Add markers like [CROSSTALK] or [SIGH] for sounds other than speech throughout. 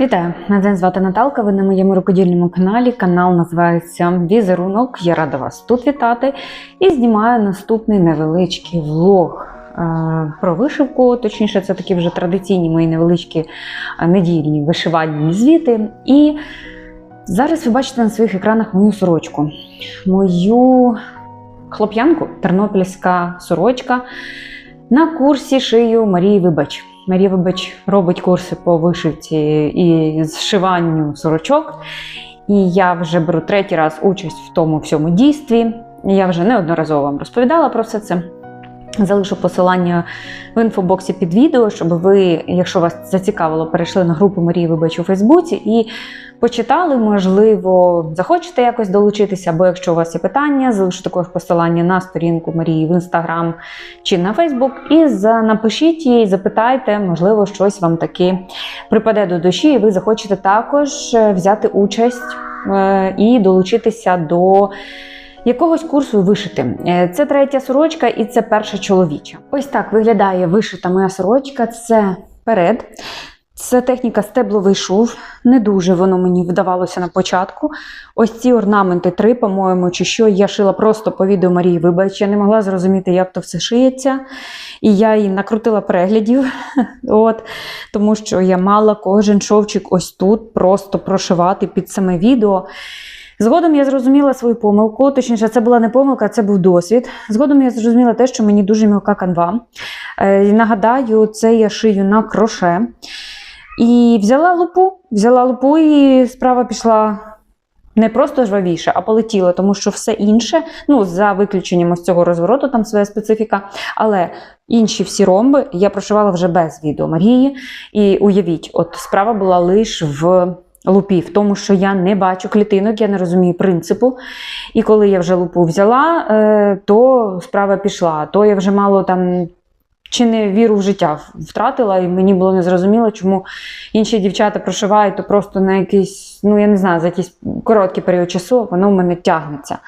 Вітаю! Мене звати Наталка. Ви на моєму рукодільному каналі. Канал називається Візерунок. Я рада вас тут вітати і знімаю наступний невеличкий влог е, про вишивку. Точніше, це такі вже традиційні мої невеличкі е, недільні вишивальні звіти. І зараз ви бачите на своїх екранах мою сорочку. Мою хлоп'янку, тернопільська сорочка. На курсі шию Марії Вибач. Марія Вибач робить курси по вишивці і зшиванню сорочок. І я вже беру третій раз участь в тому всьому дійстві. Я вже неодноразово вам розповідала про все це. Залишу посилання в інфобоксі під відео, щоб ви, якщо вас зацікавило, перейшли на групу Марії Вибач у Фейсбуці і почитали, можливо, захочете якось долучитися, або якщо у вас є питання, залишу також посилання на сторінку Марії в Інстаграм чи на Фейсбук. І напишіть їй, запитайте, можливо, щось вам таки припаде до душі, і ви захочете також е, взяти участь е, і долучитися до. Якогось курсу вишити. Е, Це третя сорочка і це перша чоловіча. Ось так виглядає вишита моя сорочка. Це перед. Це техніка стебловий шов. Не дуже воно мені вдавалося на початку. Ось ці орнаменти три, по-моєму, чи що я шила просто по відео Марії Вибач. Я не могла зрозуміти, як то все шиється. І я їй накрутила переглядів, [LAUGHS] от, тому що я мала кожен шовчик ось тут просто прошивати під саме відео. Згодом я зрозуміла свою помилку, точніше, це була не помилка, це був досвід. Згодом я зрозуміла те, що мені дуже мілка канва. Е, нагадаю, це я шию на кроше. І взяла лупу, взяла лупу, і справа пішла не просто жвавіше, а полетіла, тому що все інше, ну, за виключенням ось цього розвороту, там своя специфіка. Але інші всі ромби я прошивала вже без відео Марії. І уявіть, от справа була лише в лупі, в тому, що я не бачу клітинок, я не розумію принципу. І коли я вже лупу взяла, е, то справа пішла. То я вже мало там. Чи не віру в життя втратила, і мені було незрозуміло, чому інші дівчата прошивають то просто на якийсь, ну я не знаю, за якийсь короткий період часу, воно в мене тягнеться.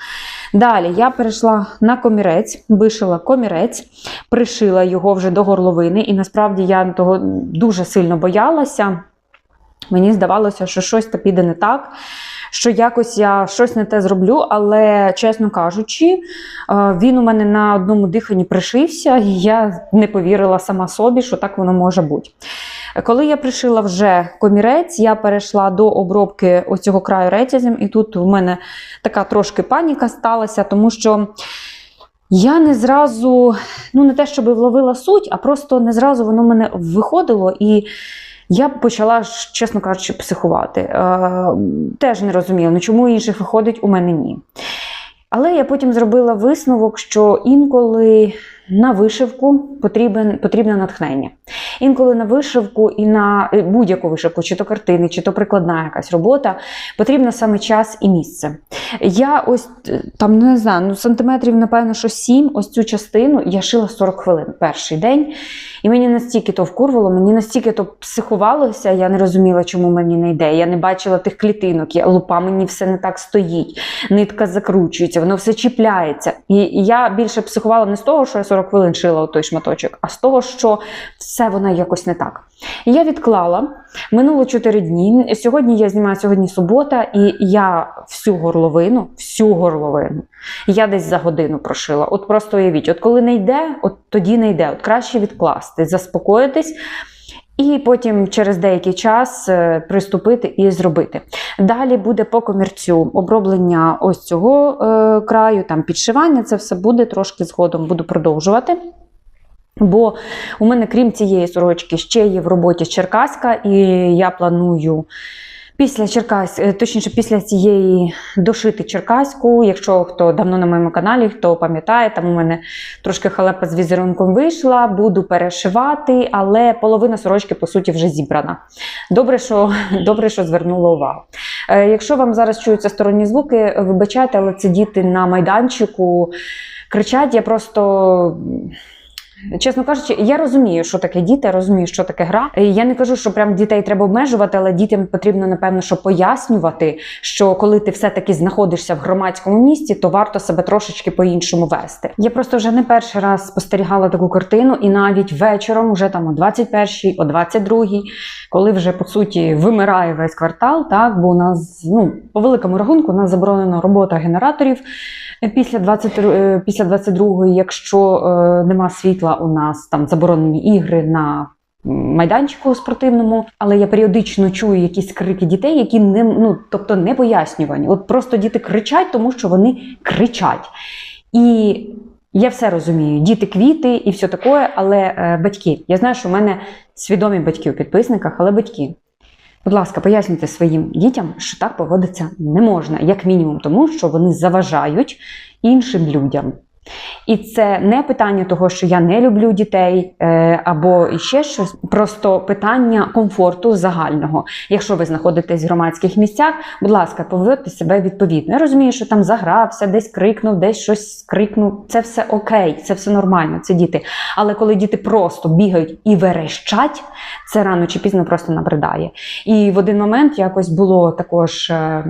Далі я перейшла на комірець, вишила комірець, пришила його вже до горловини, і насправді я того дуже сильно боялася. Мені здавалося, що щось та піде не так, що якось я щось не те зроблю, але, чесно кажучи, е, він у мене на одному диханні пришився, і я не повірила сама собі, що так воно може бути. Коли я пришила вже комірець, я перейшла до обробки оцього краю ретязем, і тут у мене така трошки паніка сталася, тому що. Я не зразу, ну не те, щоб вловила суть, а просто не зразу воно в мене виходило, і я почала, чесно кажучи, психувати. Е, теж не розуміла, ну чому інших виходить, у мене ні. Але я потім зробила висновок, що інколи на вишивку потрібен, потрібне натхнення. Інколи на вишивку і на е, будь-яку вишивку, чи то картини, чи то прикладна якась робота, потрібно саме час і місце. Я ось е, там не знаю, ну сантиметрів, напевно, що 7, ось цю частину я шила 40 хвилин перший день. І мені настільки то вкурвало, мені настільки то психувалося, я не розуміла, чому мені не йде. Я не бачила тих клітинок, я, лупа мені все не так стоїть, нитка закручується, воно все чіпляється. І, я більше психувала не з того, що я 40 хвилин шила той шматочок, а з того, що все воно якось не так. Я відклала. Минуло 4 дні. Сьогодні я знімаю сьогодні субота, і я всю горловину, всю горловину, я десь за годину прошила. От просто уявіть, от коли не йде, от тоді не йде. От краще відкласти, заспокоїтись. І потім через деякий час е, приступити і зробити. Далі буде по комірцю оброблення ось цього е, краю, там підшивання, це все буде трошки згодом буду продовжувати. Бо у мене, крім цієї сорочки, ще є в роботі Черкаська, і я планую після Черкас, е, точніше, після цієї дошити Черкаську. Якщо хто давно на моєму каналі, хто пам'ятає, там у мене трошки халепа з візерунком вийшла, буду перешивати, але половина сорочки, по суті, вже зібрана. Добре, що, [LAUGHS] добре, що звернула увагу. Е, Якщо вам зараз чуються сторонні звуки, вибачайте, але це діти на майданчику кричать. Я просто Чесно кажучи, я розумію, що таке діти, розумію, що таке гра. Я не кажу, що прям дітей треба обмежувати, але дітям потрібно напевно, що пояснювати, що коли ти все-таки знаходишся в громадському місті, то варто себе трошечки по-іншому вести. Я просто вже не перший раз спостерігала таку картину, і навіть вечором, уже там о 21-й, о 22-й, коли вже по суті вимирає весь квартал, так бо у нас ну по великому рахунку у нас заборонена робота генераторів. Після 20, е, після 22-ї, якщо е, нема світла, у нас там заборонені ігри на майданчику спортивному, але я періодично чую якісь крики дітей, які не ну тобто не пояснювані. От просто діти кричать, тому що вони кричать. І я все розумію, діти квіти і все таке, але е, батьки. Я знаю, що в мене свідомі батьки у підписниках, але батьки. Будь ласка, пояснюйте своїм дітям, що так поводиться не можна, як мінімум, тому що вони заважають іншим людям. І це не питання того, що я не люблю дітей е, або іще щось, просто питання комфорту загального. Якщо ви знаходитесь в громадських місцях, будь ласка, поводьте себе відповідно. Я розумію, що там загрався, десь крикнув, десь щось скрикнув. Це все окей, це все нормально, це діти. Але коли діти просто бігають і верещать, це рано чи пізно просто набридає. І в один момент якось було також е,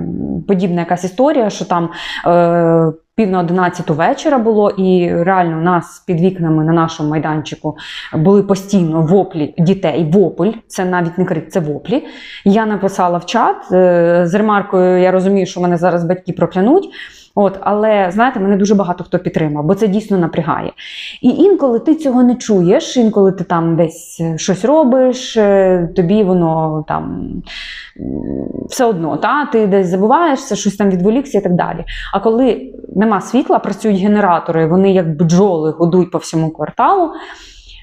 подібна якась історія, що там. Е, Пів на одинадцяту вечора було, і реально у нас під вікнами на нашому майданчику були постійно воплі дітей. Вопль, це навіть не крик, це воплі. Я написала в чат е, з ремаркою. Я розумію, що мене зараз батьки проклянуть. От, але знаєте, мене дуже багато хто підтримав, бо це дійсно напрягає. І інколи ти цього не чуєш, інколи ти там десь щось робиш, е, тобі воно там все одно, та, ти десь забуваєшся, щось там відволікся і так далі. А коли нема світла, працюють генератори, вони як бджоли годують по всьому кварталу.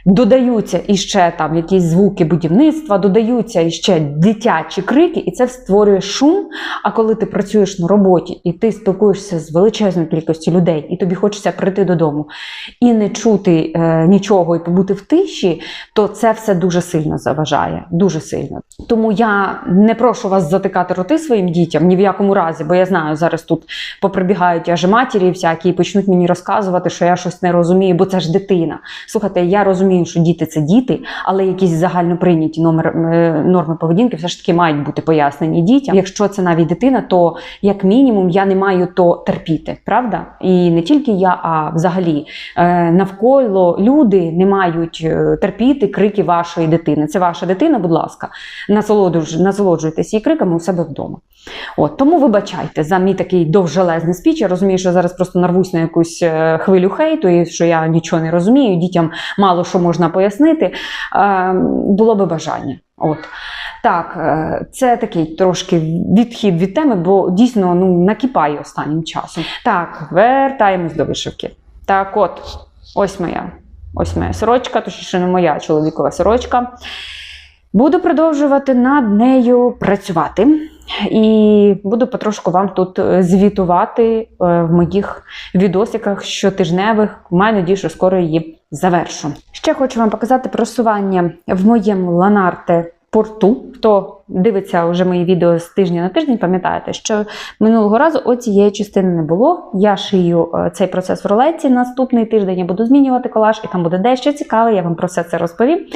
Додаються іще там якісь звуки будівництва, додаються іще дитячі крики, і це створює шум. А коли ти працюєш на роботі і ти спілкуєшся з величезною кількістю людей, і тобі хочеться прийти додому і не чути е, нічого, і побути в тиші, то це все дуже сильно заважає. Дуже сильно. Тому я не прошу вас затикати роти своїм дітям ні в якому разі, бо я знаю, зараз тут поприбігають аж матері всякі і почнуть мені розказувати, що я щось не розумію, бо це ж дитина. Слухайте, я розумію розумію, що діти це діти, але якісь загально прийняті номер, е, норми поведінки все ж таки мають бути пояснені дітям. Якщо це навіть дитина, то як мінімум я не маю то терпіти, правда? І не тільки я, а взагалі е, навколо люди не мають е, терпіти крики вашої дитини. Це ваша дитина, будь ласка, насолоджуйтесь її криками у себе вдома. От Тому вибачайте за мій такий довжелезний спіч. Я розумію, що зараз просто нарвусь на якусь хвилю хейту, і що я нічого не розумію, дітям мало що можна пояснити, було би бажання. От. Так, е, це такий трошки відхід від теми, бо дійсно ну, накипає останнім часом. Так, вертаємось до вишивки. Так, от, ось моя ось моя сорочка, точніше не моя чоловікова сорочка. Буду продовжувати над нею працювати. І буду потрошку вам тут е, звітувати е, в моїх відосиках щотижневих. Маю надію, що скоро її завершу. Ще хочу вам показати просування в моєму ланарте порту. Хто дивиться вже мої відео з тижня на тиждень, пам'ятаєте, що минулого разу оцієї частини не було. Я шию е, цей процес в ролеці. Наступний тиждень я буду змінювати колаж, і там буде дещо цікаве, я вам про все це розповім.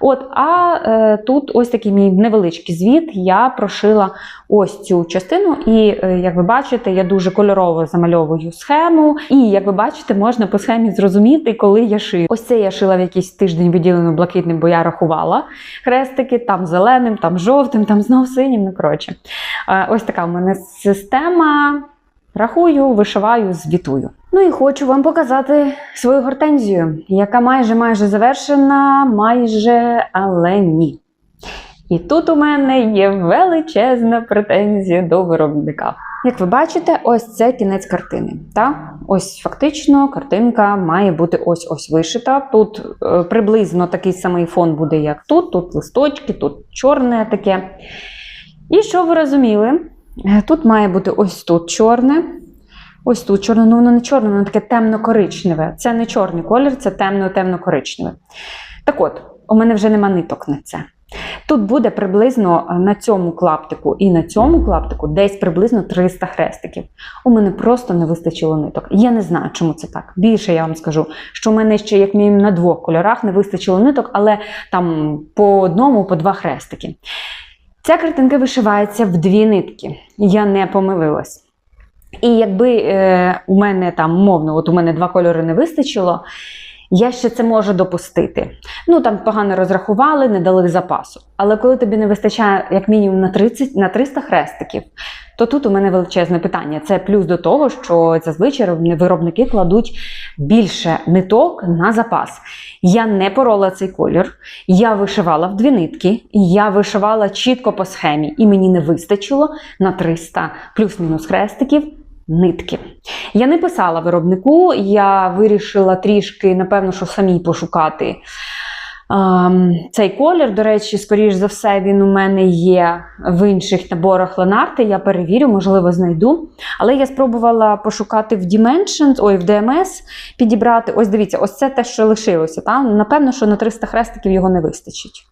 От, А е, тут ось такий мій невеличкий звіт. Я прошила ось цю частину, і, е, як ви бачите, я дуже кольорово замальовую схему. І, як ви бачите, можна по схемі зрозуміти, коли я шию. Ось це я шила в якийсь тиждень виділено блакитним, бо я рахувала хрестики, там зеленим, там жовтим, там знов синім. Ну, коротше. Е, ось така в мене система. Рахую, вишиваю, звітую. Ну і хочу вам показати свою гортензію, яка майже майже завершена, майже, але ні. І тут у мене є величезна претензія до виробника. Як ви бачите, ось це кінець картини. Та? Ось фактично картинка має бути ось-ось вишита. Тут е, приблизно такий самий фон буде, як тут. Тут листочки, тут чорне таке. І що ви розуміли? Е, тут має бути ось тут чорне. Ось тут чорне, ну воно не чорне, воно таке темно-коричневе. Це не чорний колір, це темно-темно-коричневе. Так от, у мене вже нема ниток на це. Тут буде приблизно е, на цьому клаптику і на цьому клаптику десь приблизно 300 хрестиків. У мене просто не вистачило ниток. Я не знаю, чому це так. Більше я вам скажу, що в мене ще, як мінімум, на двох кольорах не вистачило ниток, але там по одному, по два хрестики. Ця картинка вишивається в дві нитки. Я не помилилась. І якби е, у мене там, мовно, от у мене два кольори не вистачило, я ще це можу допустити. Ну там погано розрахували, не дали запасу. Але коли тобі не вистачає як мінімум на 30, на 300 хрестиків, то тут у мене величезне питання. Це плюс до того, що зазвичай виробники кладуть більше ниток на запас. Я не порола цей колір, я вишивала в дві нитки, я вишивала чітко по схемі, і мені не вистачило на 300 плюс-мінус хрестиків нитки. Я не писала виробнику, я вирішила трішки, напевно, що самій пошукати. Um, цей колір, до речі, скоріш за все, він у мене є в інших наборах Ленарти. Я перевірю, можливо, знайду. Але я спробувала пошукати в Dimensions, ой, в DMS, підібрати. Ось дивіться, ось це те, що лишилося. Та? Напевно, що на 300 хрестиків його не вистачить.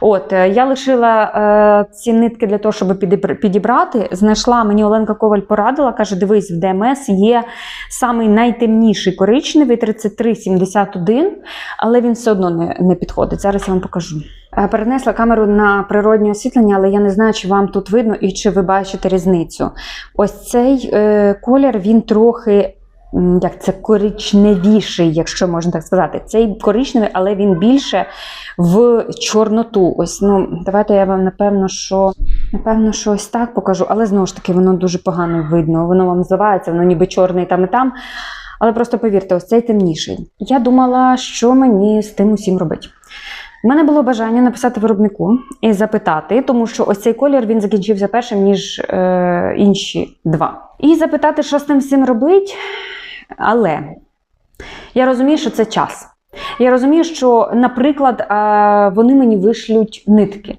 От, е, Я лишила е, ці нитки для того, щоб підібрати. Знайшла, мені Оленка Коваль порадила, каже: дивись, в ДМС є самий найтемніший коричневий 3371, але він все одно не, не підходить. Зараз я вам покажу. Е, перенесла камеру на природнє освітлення, але я не знаю, чи вам тут видно і чи ви бачите різницю. Ось цей е, колір, він трохи як це коричневіший, якщо можна так сказати. Цей коричневий, але він більше в чорноту. Ось, ну, Давайте я вам, напевно, що напевно, що ось так покажу, але знову ж таки, воно дуже погано видно. Воно вам зливається, воно ніби чорний там і там. Але просто повірте, ось цей темніший. Я думала, що мені з тим усім робити. У мене було бажання написати виробнику і запитати, тому що ось цей колір він закінчився першим, ніж е, інші два. І запитати, що з тим всім робить. Але я розумію, що це час. Я розумію, що, наприклад, вони мені вишлють нитки,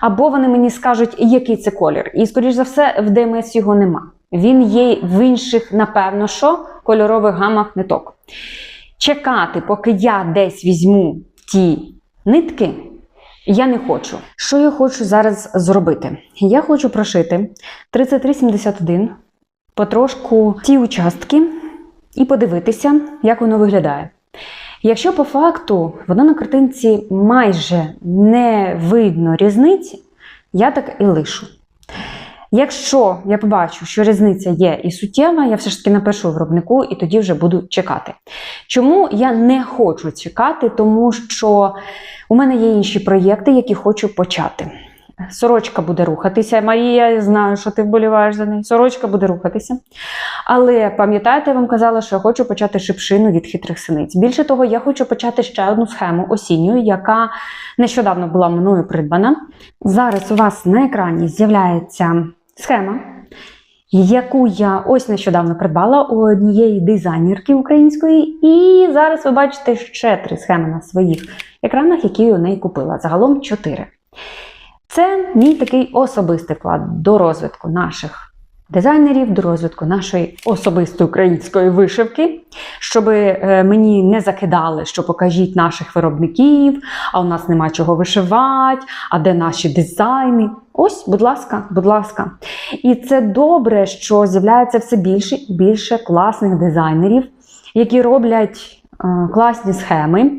або вони мені скажуть, який це колір. І, скоріш за все, в ДМС його нема. Він є в інших, напевно, що кольорових гамах ниток. Чекати, поки я десь візьму ті нитки, я не хочу. Що я хочу зараз зробити? Я хочу прошити 3371 потрошку ті участки і подивитися, як воно виглядає. Якщо по факту воно на картинці майже не видно різниці, я так і лишу. Якщо я побачу, що різниця є і суттєва, я все ж таки напишу виробнику і тоді вже буду чекати. Чому я не хочу чекати? Тому що у мене є інші проєкти, які хочу почати. Сорочка буде рухатися. Марія, я знаю, що ти вболіваєш за неї. Сорочка буде рухатися. Але пам'ятаєте, я вам казала, що я хочу почати шипшину від хитрих синиць. Більше того, я хочу почати ще одну схему осінню, яка нещодавно була мною придбана. Зараз у вас на екрані з'являється схема. Яку я ось нещодавно придбала у однієї дизайнерки української, і зараз ви бачите ще три схеми на своїх екранах, які я у неї купила. Загалом чотири. Це мій такий особистий вклад до розвитку наших дизайнерів, до розвитку нашої особистої української вишивки, щоб е, мені не закидали, що покажіть наших виробників, а у нас нема чого вишивати, а де наші дизайни. Ось, будь ласка, будь ласка. І це добре, що з'являється все більше і більше класних дизайнерів, які роблять е, класні схеми.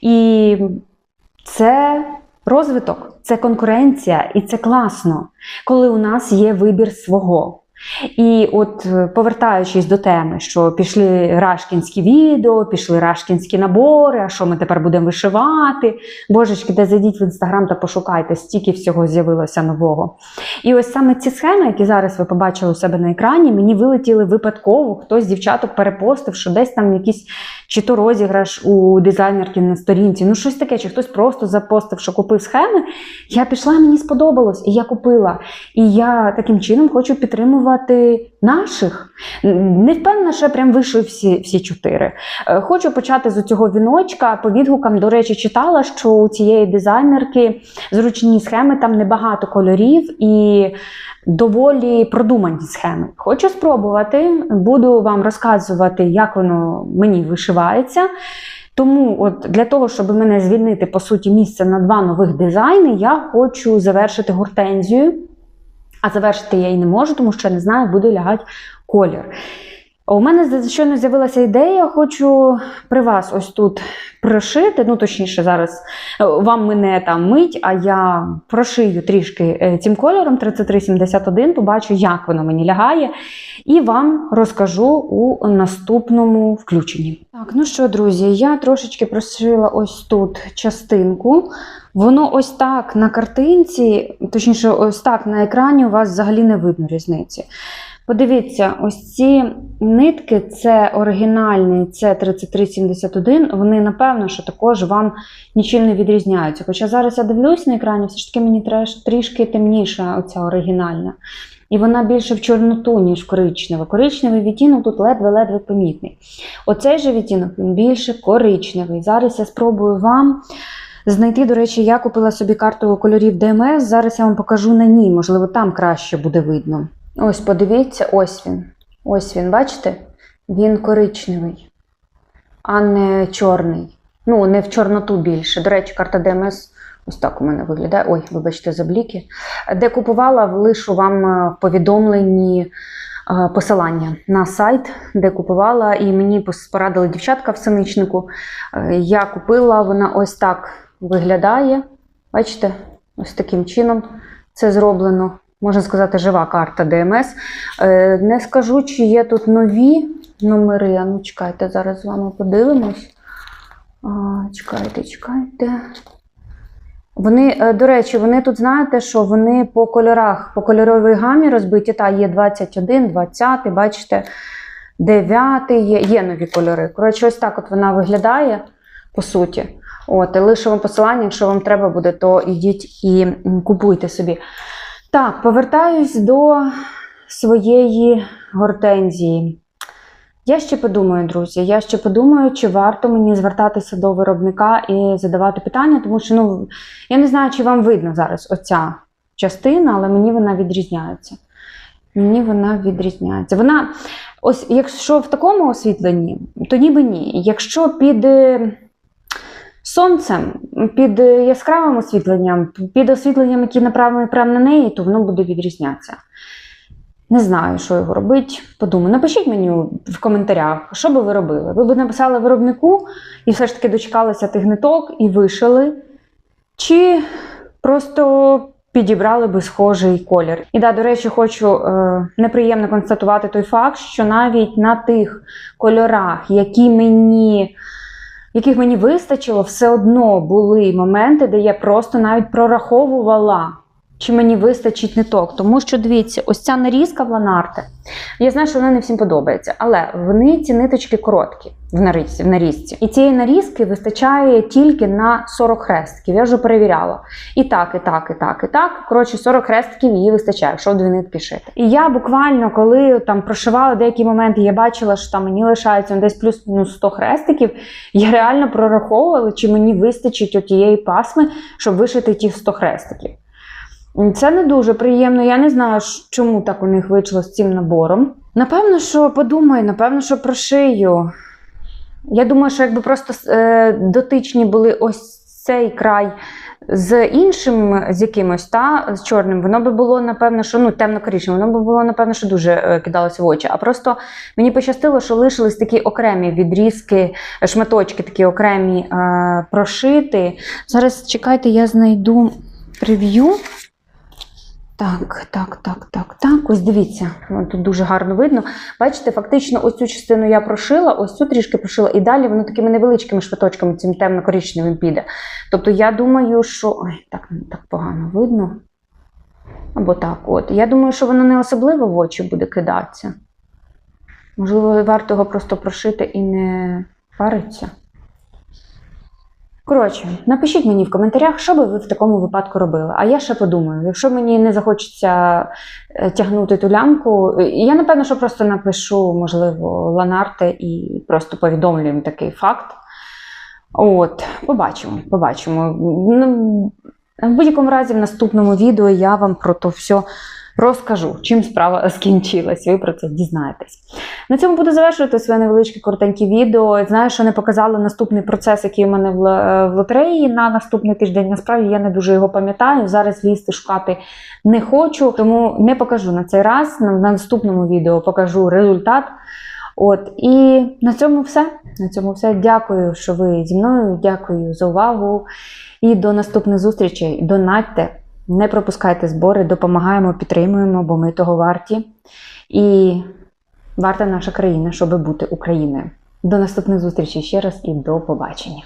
І це розвиток, це конкуренція, і це класно, коли у нас є вибір свого. І от е, повертаючись до теми, що пішли рашкінські відео, пішли рашкінські набори, а що ми тепер будемо вишивати? Божечки, де зайдіть в інстаграм та пошукайте, стільки всього з'явилося нового. І ось саме ці схеми, які зараз ви побачили у себе на екрані, мені вилетіли випадково. Хтось з дівчаток перепостив, що десь там якийсь чи то розіграш у дизайнерки на сторінці. Ну, щось таке, чи хтось просто запостив, що купив схеми. Я пішла, мені сподобалось, і я купила. І я таким чином хочу підтримувати наших. Не впевнена, що я прям вийшов всі всі чотири. Е, хочу почати з цього віночка. По відгукам, до речі, читала, що у цієї дизайнерки зручні схеми, там небагато кольорів і доволі продумані схеми. Хочу спробувати, буду вам розказувати, як воно мені вишивається. Тому, от для того, щоб мене звільнити по суті місце на два нових дизайни, я хочу завершити гортензію. А завершити я її не можу, тому що я не знаю, буде лягати колір. У мене щойно з'явилася ідея, хочу при вас ось тут прошити. Ну, точніше, зараз е, вам мене там мить, а я прошию трішки е, цим кольором 3371, побачу, як воно мені лягає, і вам розкажу у наступному включенні. Так, ну що, друзі, я трошечки прошила ось тут частинку. Воно ось так на картинці, точніше, ось так на екрані у вас взагалі не видно різниці. Подивіться, ось ці нитки, це оригінальний, це 3371, вони, напевно, що також вам нічим не відрізняються. Хоча зараз я дивлюсь на екрані, все ж таки мені трішки темніша оця оригінальна. І вона більше в чорноту, ніж в коричневий. Коричневий відтінок тут ледве-ледве помітний. Оцей же відтінок він більше коричневий. Зараз я спробую вам знайти, до речі, я купила собі карту кольорів ДМС. Зараз я вам покажу на ній, можливо, там краще буде видно. Ось, подивіться, ось він. Ось він, бачите? Він коричневий, а не чорний. Ну, не в чорноту більше. До речі, карта ДМС ось так у мене виглядає. Ой, вибачте, за бліки. Де купувала, лишу вам в повідомленні посилання на сайт, де купувала, і мені порадили дівчатка в синичнику. Я купила, вона ось так виглядає. Бачите, ось таким чином це зроблено можна сказати, жива карта ДМС. Е, не скажу, чи є тут нові номери. А ну, чекайте, зараз з вами подивимось. Чекайте, чекайте. Вони, е, до речі, вони тут, знаєте, що вони по кольорах, по кольоровій гамі розбиті. Та, є 21, 20, бачите, 9 є є нові кольори. Коротше, ось так от вона виглядає, по суті. От, Лишу вам посилання, якщо вам треба буде, то йдіть і купуйте собі. Так, повертаюсь до своєї гортензії. Я ще подумаю, друзі, я ще подумаю, чи варто мені звертатися до виробника і задавати питання, тому що ну, я не знаю, чи вам видно зараз оця частина, але мені вона відрізняється. Мені вона відрізняється. Вона, ось, якщо в такому освітленні, то ніби ні. Якщо під сонцем, під яскравим освітленням, під освітленням, яке направлене прямо на неї, то воно буде відрізнятися. Не знаю, що його робити. Подумаю, напишіть мені в коментарях, що би ви робили. Ви б написали виробнику і все ж таки дочекалися тих ниток і вишили. Чи просто підібрали би схожий колір. І да, до речі, хочу е, неприємно констатувати той факт, що навіть на тих кольорах, які мені яких мені вистачило, все одно були моменти, де я просто навіть прораховувала, чи мені вистачить ниток. Тому що, дивіться, ось ця нарізка в ланарте. Я знаю, що вона не всім подобається, але вони ці ниточки короткі в нарізці. в нарізці. І цієї нарізки вистачає тільки на 40 хрестків. Я вже перевіряла. І так, і так, і так, і так. Коротше, 40 хрестків її вистачає, якщо дві нитки шити. І я буквально, коли там прошивала деякі моменти, я бачила, що там мені лишається десь плюс-мінус 100 хрестиків. Я реально прораховувала, чи мені вистачить отієї пасми, щоб вишити ті 100 хрестиків. Це не дуже приємно. Я не знаю, чому так у них вийшло з цим набором. Напевно, що подумаю, напевно, що прошию. Я думаю, що якби просто е, дотичні були ось цей край з іншим, з якимось, та, з чорним, воно би було, напевно, що ну, темно-коричневе, воно би було, напевно, що дуже е, кидалося в очі. А просто мені пощастило, що лишились такі окремі відрізки, шматочки такі окремі е, прошити. Зараз чекайте, я знайду прев'ю. Так, так, так, так, так. Ось дивіться, тут дуже гарно видно. Бачите, фактично, ось цю частину я прошила, ось цю трішки прошила, і далі воно такими невеличкими шваточками цим темно-коричневим піде. Тобто, я думаю, що. Ой, так так погано видно. Або так, от. Я думаю, що воно не особливо в очі буде кидатися. Можливо, варто його просто прошити і не париться. Коротше, напишіть мені в коментарях, що би ви в такому випадку робили. А я ще подумаю, якщо мені не захочеться е, тягнути ту лямку, я напевно, що просто напишу, можливо, ланарте і просто повідомлю їм такий факт. От, побачимо, побачимо. Ну, в будь-якому разі, в наступному відео я вам про то все розкажу, чим справа скінчилась. Ви про це дізнаєтесь. На цьому буду завершувати своє невеличке коротеньке відео. Знаю, що не показала наступний процес, який у мене в лотереї на наступний тиждень. Насправді я не дуже його пам'ятаю. Зараз лізти шукати не хочу, тому не покажу на цей раз. На наступному відео покажу результат. От і на цьому все. На цьому все. Дякую, що ви зі мною. Дякую за увагу. І до наступних зустрічей. Донатьте, не пропускайте збори, допомагаємо, підтримуємо, бо ми того варті. І варта наша країна, щоб бути Україною. До наступних зустрічей ще раз і до побачення.